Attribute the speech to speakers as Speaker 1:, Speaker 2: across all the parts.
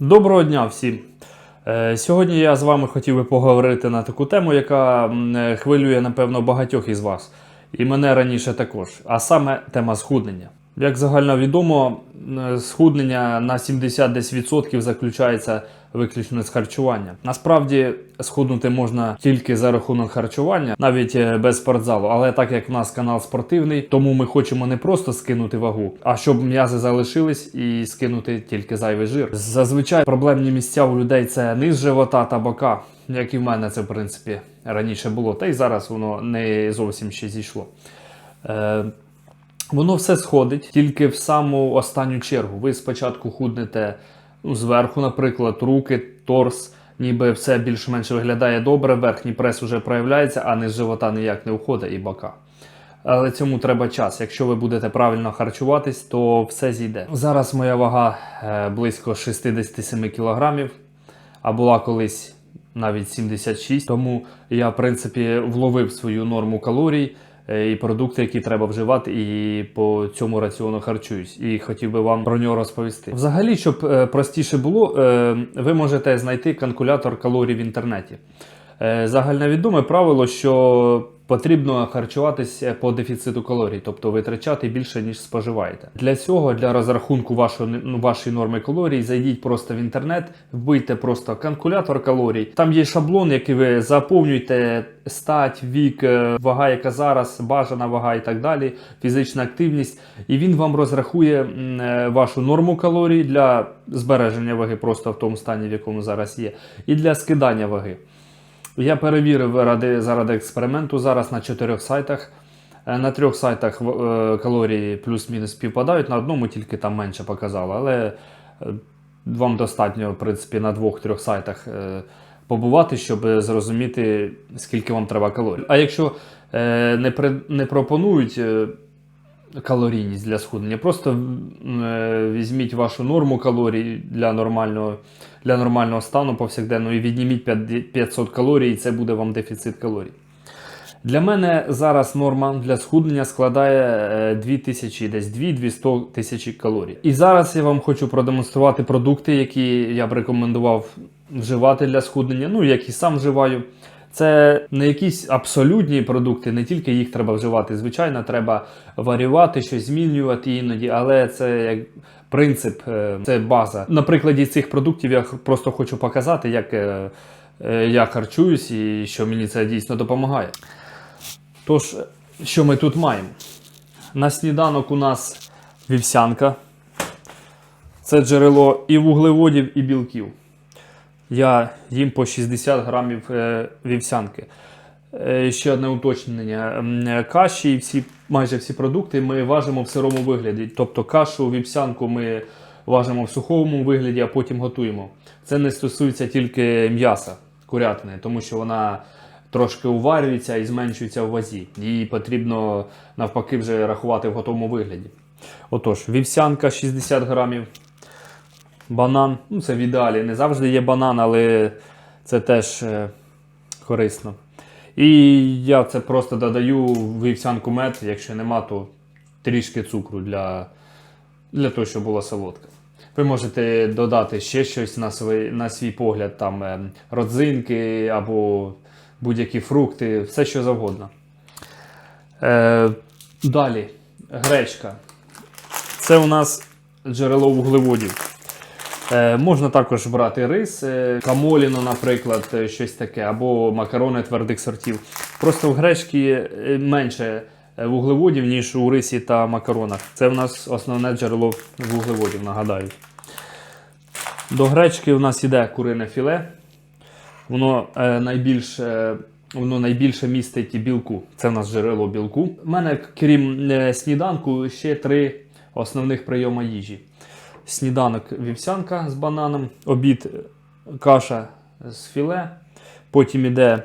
Speaker 1: Доброго дня всім! Е, Сьогодні я з вами хотів би поговорити на таку тему, яка е, хвилює, напевно, багатьох із вас. І мене раніше також. А саме тема схуднення. Як загально відомо, схуднення на 70 десь відсотків заключається виключно з харчування. Насправді схуднути можна тільки за рахунок харчування, навіть е, без спортзалу. Але так як в нас канал спортивний, тому ми хочемо не просто скинути вагу, а щоб м'язи залишились і скинути тільки зайвий жир. Зазвичай проблемні місця у людей це низ живота та бока, як і в мене це в принципі раніше було, та й зараз воно не зовсім ще зійшло. Воно все сходить тільки в саму останню чергу. Ви спочатку худнете ну, зверху, наприклад, руки, торс, ніби все більш-менш виглядає добре, верхній прес вже проявляється, а низ живота ніяк не уходить і бока. Але цьому треба час. Якщо ви будете правильно харчуватись, то все зійде. Зараз моя вага е, близько 67 кілограмів, а була колись навіть 76. Тому я, в принципі, вловив свою норму калорій і продукти, які треба вживати, і по цьому раціону харчуюсь. І хотів би вам про нього розповісти. Взагалі, щоб е, простіше було, е, ви можете знайти калькулятор калорій в інтернеті. Е, Загальновідоме правило, що потрібно харчуватися по дефіциту калорій, тобто витрачати більше, ніж споживаєте. Для цього, для розрахунку вашої, ну, вашої норми калорій, зайдіть просто в інтернет, вбийте просто калькулятор калорій. Там є шаблон, який ви заповнюєте стать, вік, е, вага, яка зараз, бажана вага і так далі, фізична активність, і він вам розрахує е, вашу норму калорій для збереження ваги просто в тому стані, в якому зараз є, і для скидання ваги. Я перевірив ради, заради експерименту зараз на чотирьох сайтах. Е, На трьох сайтах е, калорії плюс-мінус співпадають, на одному тільки там менше показало. Але е, вам достатньо, в принципі, на двох-трьох сайтах побувати, щоб зрозуміти, скільки вам треба калорій. А якщо не, пропонують калорійність для схуднення, просто е, візьміть вашу норму калорій для нормального, для нормального стану повсякденного і відніміть 500 калорій, і це буде вам дефіцит калорій. Для мене зараз норма для схуднення складає е, 2000, десь 2-200 тисячі калорій. І зараз я вам хочу продемонструвати продукти, які я б рекомендував вживати для схуднення, ну які сам вживаю. Це не якісь абсолютні продукти, не тільки їх треба вживати. Звичайно, треба варювати, щось змінювати іноді, але це як принцип, е, це база. На прикладі цих продуктів я просто хочу показати, як е, е, я харчуюсь і що мені це дійсно допомагає. Тож, що ми тут маємо? На сніданок у нас вівсянка. Це джерело і вуглеводів, і білків. Я їм по 60 грамів е, вівсянки. Е, ще одне уточнення. Е, Каші і всі, майже всі продукти ми важимо в сирому вигляді. Тобто кашу, вівсянку ми важимо в сухому вигляді, а потім готуємо. Це не стосується тільки м'яса, курятини, тому що вона трошки уварюється і зменшується в вазі. Її потрібно навпаки вже рахувати в готовому вигляді. Отож, вівсянка 60 грамів. Банан, ну це в ідеалі. Не завжди є банан, але це теж е, корисно. І я це просто додаю в вівсянку мед, якщо нема, то трішки цукру для, для того, щоб була солодка. Ви можете додати ще щось на свій, на свій погляд, там е, родзинки або будь-які фрукти, все що завгодно. Е, далі, гречка. Це у нас джерело вуглеводів. Е, можна також брати рис, е, камоліно, наприклад, е, щось таке, або макарони твердих сортів. Просто в гречці е, менше вуглеводів, ніж у рисі та макаронах. Це в нас основне джерело вуглеводів, нагадаю. До гречки у нас іде курине філе. Воно е, Воно найбільше містить білку. Це в нас джерело білку. У мене, крім сніданку, ще три основних прийоми їжі. Сніданок вівсянка з бананом, обід каша з філе. Потім іде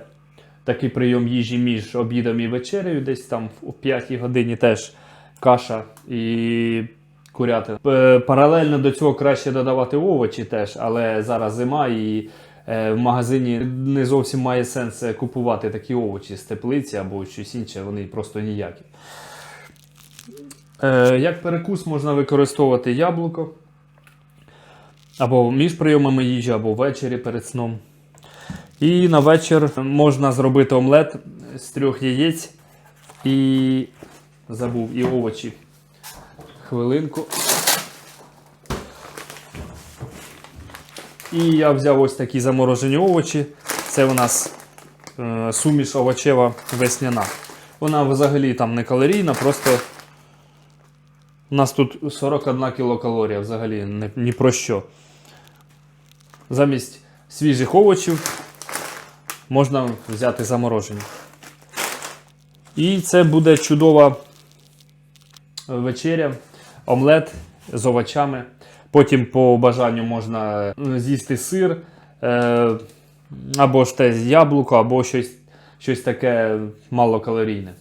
Speaker 1: такий прийом їжі між обідом і вечерею, десь там в 5 годині теж каша і курятина. Е, Паралельно до цього краще додавати овочі теж, але зараз зима і е, в магазині не зовсім має сенс е, купувати такі овочі з теплиці або щось інше, вони просто ніякі. Як перекус можна використовувати яблуко. Або між прийомами їжі, або ввечері перед сном. І на вечір можна зробити омлет з трьох яєць і забув і овочі. Хвилинку. І я взяв ось такі заморожені овочі. Це у нас е, суміш овочева весняна. Вона взагалі там не калорійна, просто у нас тут 41 кілокалорія взагалі ні про що. Замість свіжих овочів можна взяти заморожені. І це буде чудова вечеря, омлет з овочами. Потім, по бажанню, можна е, з'їсти сир, е, або ж те з яблуко, або щось, щось таке малокалорійне.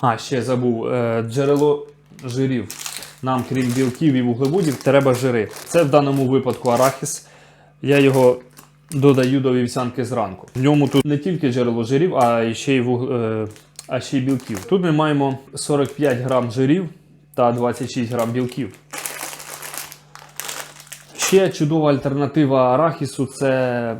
Speaker 1: А, ще забув, е, джерело жирів. Нам, крім білків і вуглеводів, треба жири. Це в даному випадку арахіс. Я його додаю до вівсянки зранку. В ньому тут не тільки джерело жирів, а ще й вуг... е, а ще й білків. Тут ми маємо 45 грам жирів та 26 грам білків. Ще чудова альтернатива арахісу це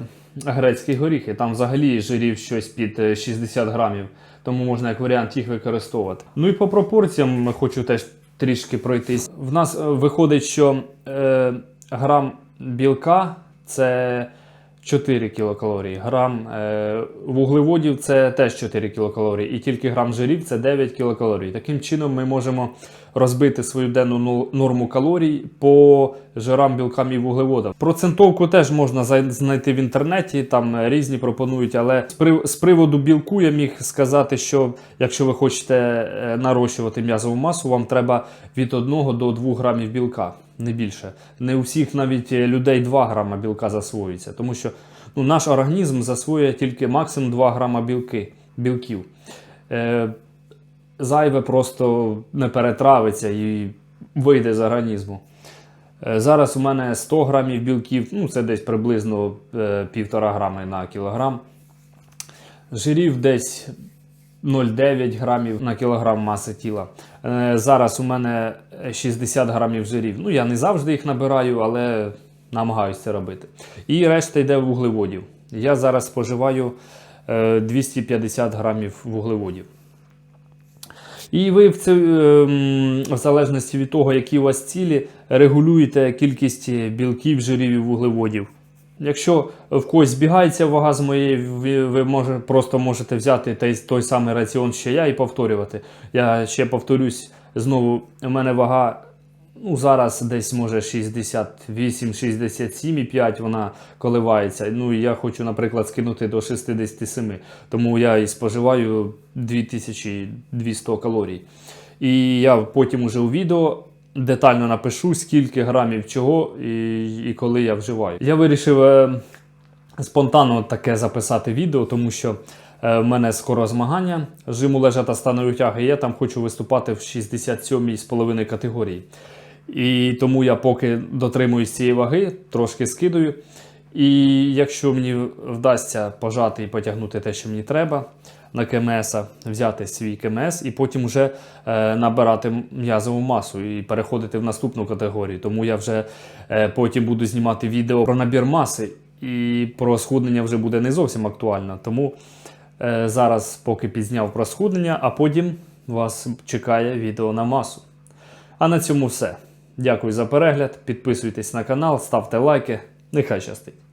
Speaker 1: грецькі горіхи. Там взагалі жирів щось під е, 60 грамів, тому можна як варіант їх використовувати. Ну і по пропорціям хочу теж трішки пройтись. В нас е, виходить, що е, грам білка це 4 кілокалорії, грам е, вуглеводів це теж 4 кілокалорії, і тільки грам жирів це 9 кілокалорій. Таким чином ми можемо розбити свою денну ну- норму калорій по жирам, білкам і вуглеводам. Процентовку теж можна знайти в інтернеті, там е, різні пропонують, але з, приводу білку я міг сказати, що якщо ви хочете е, нарощувати м'язову масу, вам треба від 1 до 2 грамів білка, не більше. Не у всіх навіть е, людей 2 грама білка засвоюється, тому що ну, наш організм засвоює тільки максимум 2 грама білки, білків. Зайве просто не перетравиться і вийде з організму. Е, Зараз у мене 100 грамів білків, ну це десь приблизно е, 1,5 грами на кілограм. Жирів десь 0,9 грамів на кілограм маси тіла. Е, Зараз у мене 60 грамів жирів. Ну, я не завжди їх набираю, але намагаюся це робити. І решта йде вуглеводів. Я зараз споживаю е, 250 грамів вуглеводів. І ви в, це, ем, в залежності від того, які у вас цілі, регулюєте кількість білків, жирів і вуглеводів. Якщо в когось збігається вага з моєї, ви, ви може, просто можете взяти той, той самий раціон, що я, і повторювати. Я ще повторюсь, знову у мене вага ну, зараз десь може 68-67,5 вона коливається. Ну і я хочу, наприклад, скинути до 67. Тому я і споживаю 2200 калорій. І я потім уже у відео детально напишу, скільки грамів чого і, і коли я вживаю. Я вирішив е, спонтанно таке записати відео, тому що е, в мене скоро змагання жиму лежа та станової тяги. Я там хочу виступати в 67,5 категорії. І тому я поки дотримуюсь цієї ваги, трошки скидаю. І якщо мені вдасться пожати і потягнути те, що мені треба на КМС, взяти свій КМС і потім вже е, набирати м'язову масу і переходити в наступну категорію. Тому я вже е, потім буду знімати відео про набір маси, і про схуднення вже буде не зовсім актуально. Тому е, зараз поки підзняв про схуднення, а потім вас чекає відео на масу. А на цьому все. Дякую за перегляд. Підписуйтесь на канал, ставте лайки. Нехай щастить.